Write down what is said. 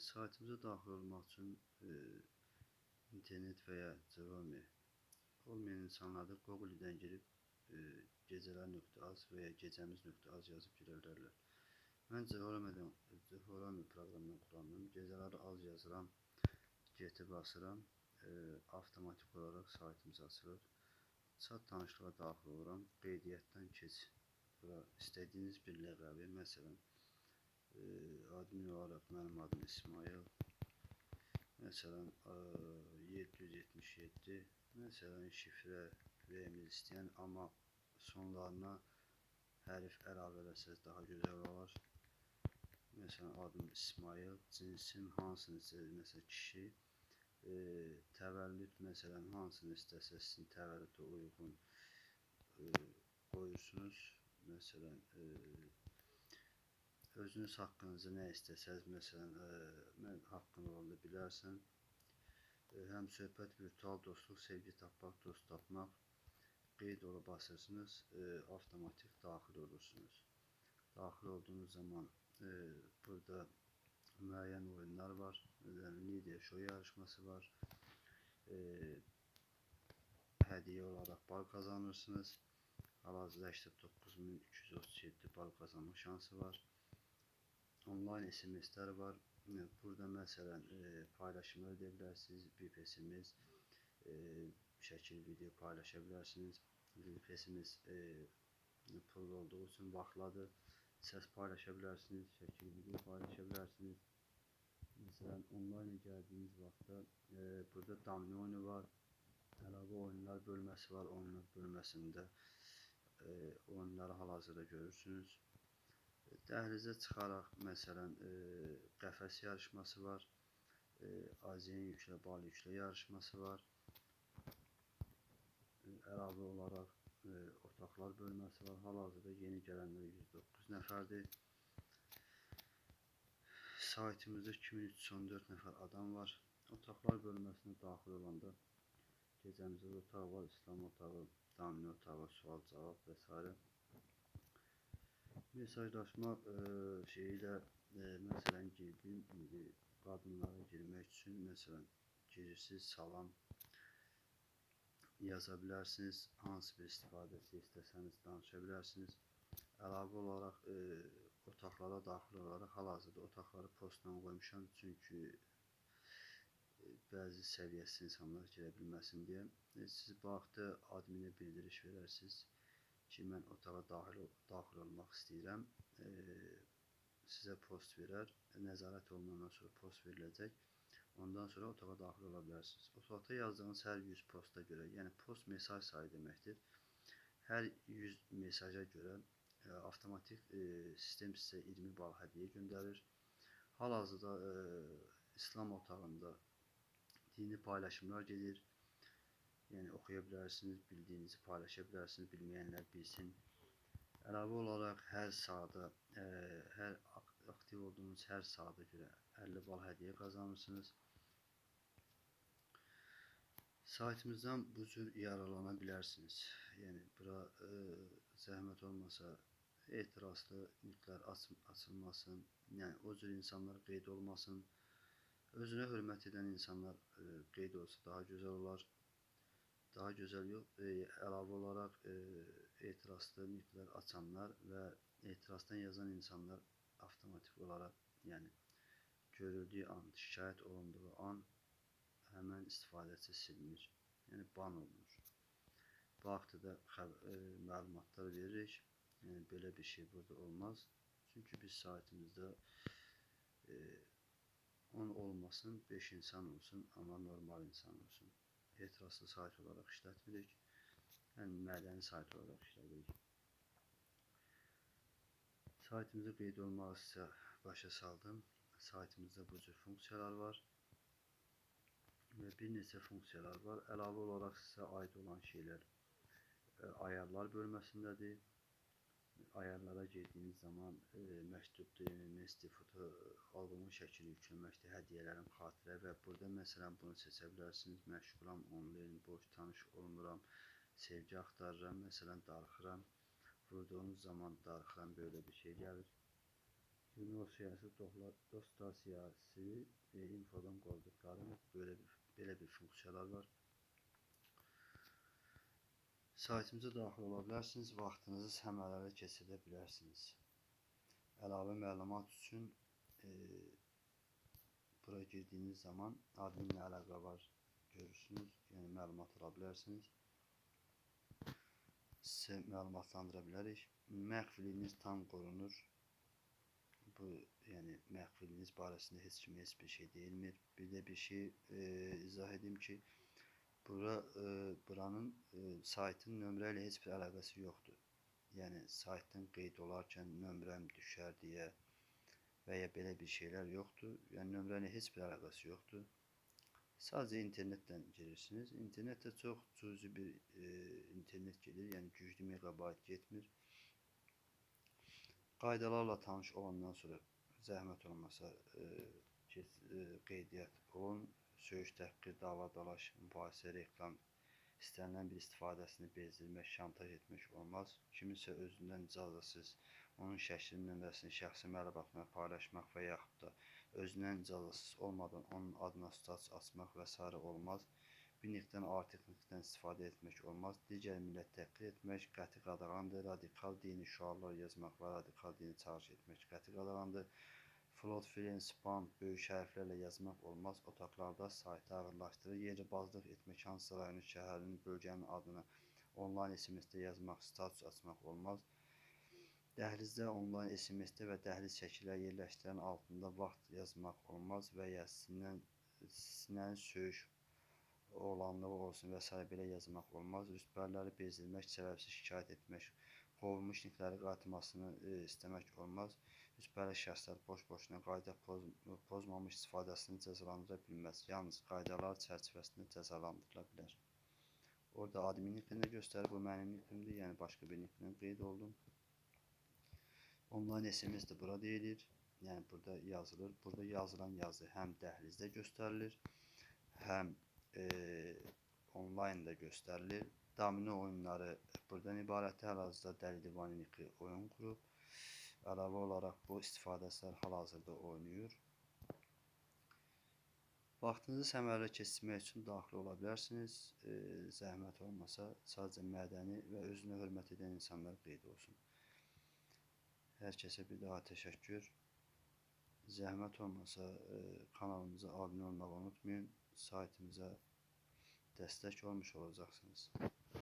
saytımıza daxil olmaq üçün e, internet və ya Chrome olmayan insanlar da Google-dən girib e, gecələr.az və ya gecəmiz.az yazıb girə bilərlər. Mən Chrome-dən Chrome proqramından kullandım. Gecələri az yazıram, GT basıram, e, avtomatik olaraq saytımız açılır. Chat tanışlığa daxil oluram, qeydiyyatdan keç. Bura istədiyiniz bir ləqəbi, məsələn, e, olarak benim adım İsmail. Mesela e, 777 mesela şifre vermenizi isteyen ama sonlarına hərf əlavə etsəz daha güzel olur. Mesela adım İsmail, cinsim hansını istəyirsiniz, mesela kişi, e, təvəllüd məsələn hansını istəsəz sizin təvəllüdə uyğun e, qoyursunuz. Məsələn, e, özünüz haqqınızda nə istəsəz, məsələn, ə, mən haqqın rolunu bilərsən, ə, həm söhbət virtual dostluq, sevgi tapmaq, dost tapmaq, qeyd ola basırsınız, ə, avtomatik daxil olursunuz. Daxil olduğunuz zaman ə, burada müəyyən oyunlar var, məsələn, Media Show yarışması var, ə, hədiyyə olaraq bal kazanırsınız. Hal-hazırda 89.337 bal kazanma şansı var online SMS'ler var. Burada mesela e, paylaşımlar edebilirsiniz. VPS'imiz e, şəkil, video paylaşabilirsiniz. VPS'imiz e, pul olduğu için vaxtladır. Ses paylaşabilirsiniz, şəkil, video paylaşabilirsiniz. Mesela online geldiğiniz vaxtda e, burada domino oyunu var. Əlavə oyunlar bölməsi var. Oyunlar bölməsində e, oyunları hal-hazırda görürsünüz. Dəhlizə çıxaraq, məsələn, e, qəfəs yarışması var, e, Aziyan yüklə, bal yüklə yarışması var. E, əlavə olaraq e, otaqlar bölməsi var. Hal-hazırda yeni gələnlər 109 nəfərdir. Saytımızda 2314 nəfər adam var. Otaqlar bölməsinə daxil olanda gecəmizdə otaq var, İslam otağı, domino otağı, sual cavab və s. Mesajlaşma e, şeyiyle e, mesela girdim indi qadınlara girmək üçün məsələn girirsiniz salam yazabilirsiniz Hansı bir istifadəsi istəsəniz danışa bilərsiniz. Əlavə olaraq e, otaqlara daxil olaraq hal-hazırda otaqları postla qoymuşam çünki e, bəzi səviyyəsiz insanlar girə bilməsin deyə. E, siz bu haqda adminə bildiriş verərsiniz ki, mən otağa daxil, daxil olmaq istəyirəm. E, sizə post verər, nəzarət olunandan sonra post veriləcək. Ondan sonra otağa daxil ola bilərsiniz. Otaqda yazdığınız hər 100 posta görə, yəni post mesaj sayı deməkdir. Hər 100 mesaja görə e, avtomatik e, sistem sizə 20 bal hədiyyə göndərir. Hal-hazırda e, İslam otağında dini paylaşımlar gedir. Yəni oxuya bilərsiniz, bildiyinizi paylaşa bilərsiniz, bilməyənlər bilsin. Əlavə olaraq hər sahada, ə, e, hər aktiv olduğunuz hər sahada görə 50 bal hədiyyə qazanırsınız. Saytımızdan bu cür yararlana bilərsiniz. Yəni bura ə, e, zəhmət olmasa etirazlı linklər aç açılmasın. Yəni o cür insanlar qeyd olmasın. Özünə hörmət edən insanlar ə, e, qeyd olsa daha gözəl olar daha güzel yol e, əlavə olaraq e, etirazlı nitqlər açanlar və etirazdan yazan insanlar avtomatik olaraq, yəni görüldüyü an, şikayət olunduğu an həmən istifadəçi silinir. Yəni ban olunur. Bu haqda da e, məlumatlar veririk. Yəni belə bir şey burada olmaz. Çünki biz saytımızda e, 10 olmasın, 5 insan olsun, amma normal insan olsun etirazlı sayt olarak işlətmirik. Yəni mədəni sayt olaraq işlədirik. Saytımızı qeyd olmaq isə başa saldım. Saytımızda bu cür funksiyalar var. Və bir neçə funksiyalar var. Əlavə olaraq sizə aid olan şeylər e, ayarlar bölməsindədir ayarlara girdiğiniz zaman e, məktubda, nesti, foto albumun şəkili yükləməkdir, hədiyyələrim, xatirə və burada məsələn bunu seçə bilərsiniz. Məşğulam, onlayn, boş, tanış olmuram, sevgi axtarıram, məsələn darıxıram. Vurduğunuz zaman darıxıram, böyle bir şey gəlir. Ümraniye siyasi dostlar siyasi ve infodan qoyduqları böyle bir belə bir funksiyalar var. Saytımıza daxil ola bilərsiniz, vaxtınızı səmərəli keçirə bilərsiniz. Əlavə məlumat üçün e, bura girdiyiniz zaman adminlə əlaqə var görürsünüz. Yəni məlumat ala bilərsiniz. Sizə məlumatlandıra bilərik. Məxfiliyiniz tam qorunur. Bu yəni məxfiliyiniz barəsində heç kimə heç bir şey deyilmir. Bir də bir şey e, izah edeyim ki, bura e, buranın e, saytın nömrə ilə heç bir əlaqəsi yoxdur. Yəni saytdan qeyd olarkən nömrəm düşər deyə və belə bir şeylər yoxdur. Yəni nömrə ilə heç bir əlaqəsi yoxdur. Sadəcə internetdən girirsiniz. İnternetdə çox cüzi bir e, internet gedir, yəni güclü megabayt getmir. Qaydalarla tanış olandan sonra zəhmət olmasa e, e, qeydiyyat olun. Söyüş, təhqir, dava, dalaş, mübahisə, reklam istənilən bir istifadəsini bezdirmək, şantaj etmək olmaz. Kiminsə özündən icazəsiz onun şəklini, nömrəsini, şəxsi məlumatını paylaşmaq və yaxud da özündən icazəsiz olmadan onun adına status açmaq və s. olmaz. Bir nöqtədən artıq nöqtədən istifadə etmək olmaz. Digər millət təhqir etmək qəti qadağandır. Radikal dini şüarlar yazmaq və radikal dini çağırış etmək qəti qadağandır. Float, filen, spam, böyük hərflərlə yazmaq olmaz. Otaqlarda saytı ağırlaşdırır. Yeri bazlıq etmək, hansı rayonun, şəhərin, bölgənin adını onlayn SMS-də yazmaq, status açmaq olmaz. Dəhlizdə onlayn SMS-də və dəhliz şəkilləri yerləşdirən altında vaxt yazmaq olmaz və ya sindən sinən söyüş oğlanlığı olsun və s. belə yazmaq olmaz. Rütbələri bezdirmək, səbəbsiz şikayət etmək, qovulmuş nickləri qaytarmasını e, istəmək olmaz. Rütbəli şəxslər boş-boşuna qayda poz, pozmamış istifadəsini cəzalandıra bilməz. Yalnız qaydalar çərçivəsində cəzalandırıla bilər. Orada admin nickini göstərir. Bu mənim nickimdir. Yəni başqa bir nicklə qeyd oldum. Online SMS də bura deyilir. Yəni burada yazılır. Burada yazılan yazı həm dəhlizdə göstərilir, həm e, online da gösterilir. Domino oyunları buradan ibarət hal-hazırda Dəli Divani Niki oyun qurub. Əlavə olaraq bu istifadəçilər hal-hazırda oynayır. Vaxtınızı səmərəli keçirmək üçün daxil ola bilərsiniz. E, zəhmət olmasa sadəcə mədəni və özünə hörmət edən insanlar qeyd olsun. Hər kəsə bir daha təşəkkür. Zəhmət olmasa e, kanalımıza abunə olmağı unutmayın saytımıza destek olmuş olacaksınız.